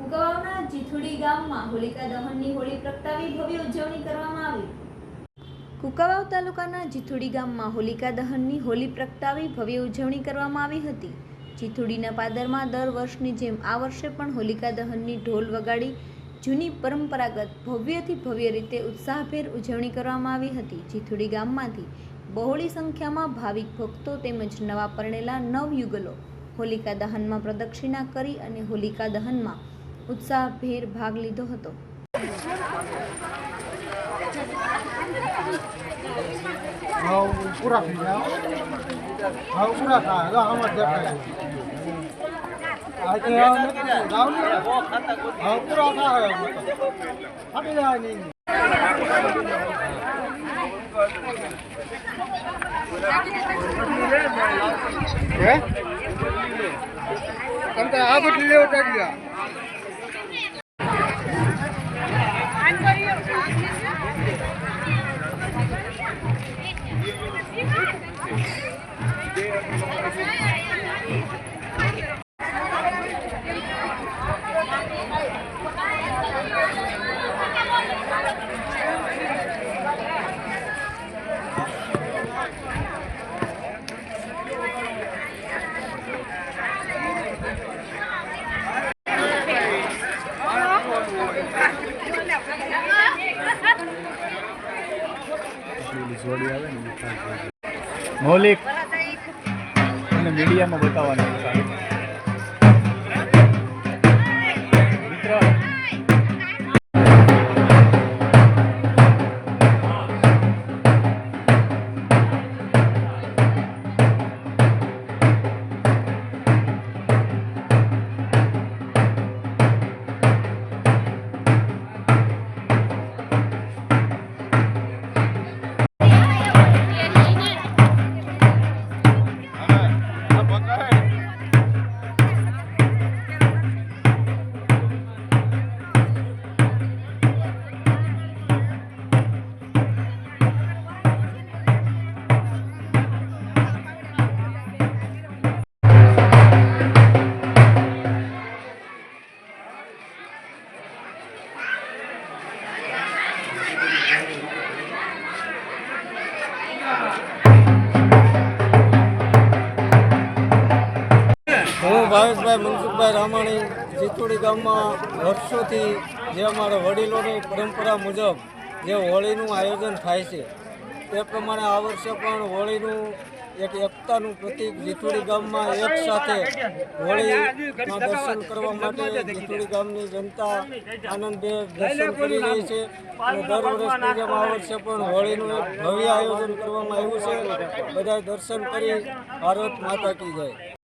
કુકવાવના જીથુડી ગામમાં હોલિકા દહનની હોળી પ્રગટાવી ભવ્ય ઉજવણી કરવામાં આવી. કુકાવાવ તાલુકાના જીથુડી ગામમાં હોલિકા દહનની હોલી પ્રગટાવી ભવ્ય ઉજવણી કરવામાં આવી હતી. જીથુડીના પાદરમાં દર વર્ષની જેમ આ વર્ષે પણ હોલિકા દહનની ઢોલ વગાડી જૂની પરંપરાગત ભવ્યથી ભવ્ય રીતે ઉત્સાહભેર ઉજવણી કરવામાં આવી હતી. જીથુડી ગામમાંથી બહોળી સંખ્યામાં ભાવિક ભક્તો તેમજ નવા પરણેલા નવયુગલો હોલિકા દહનમાં પ્રદક્ષિણા કરી અને હોલિકા દહનમાં ઉત્સાહભેર ભાગ લીધો હતો. આ પૂરા થઈ ગયા. આ બધી લેવો કાઢી ગયા મૌલિક અને મીડિયામાં બતાવવાનું મિત્ર હું ભાવેશભાઈ મનસુખભાઈ રામાણી જીતુડી ગામમાં વર્ષોથી જે અમારા વડીલોની પરંપરા મુજબ જે હોળીનું આયોજન થાય છે તે પ્રમાણે આ વર્ષે પણ હોળીનું એક એકતાનું પ્રતીક જીતુડી ગામમાં એક સાથે હોળીના દર્શન કરવા માટે જીતુડી ગામની જનતા આનંદે દર્શન કરી રહી છે. અને દર વર્ષની આ વર્ષે પણ હોળીનું એક ભવ્ય આયોજન કરવામાં આવ્યું છે. બધા દર્શન કરી ભારત માતા કી જાય.